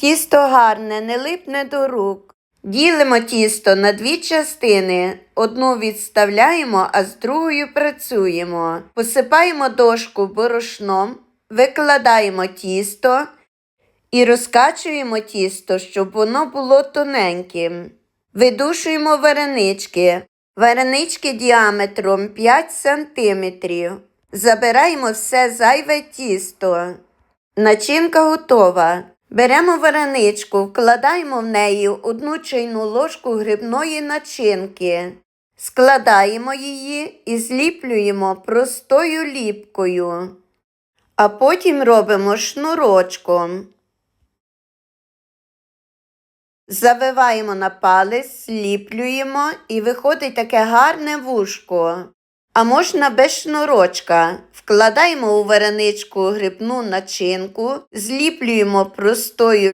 Тісто гарне, не липне до рук. Ділимо тісто на дві частини. Одну відставляємо, а з другою працюємо. Посипаємо дошку борошном, викладаємо тісто і розкачуємо тісто, щоб воно було тоненьким. Видушуємо варенички. Варенички діаметром 5 см. Забираємо все зайве тісто. Начинка готова. Беремо вареничку, вкладаємо в неї одну чайну ложку грибної начинки. Складаємо її і зліплюємо простою ліпкою. А потім робимо шнурочком. Завиваємо на палець, зліплюємо і виходить таке гарне вушко. А можна без шнурочка. Вкладаємо у вареничку грибну начинку, зліплюємо простою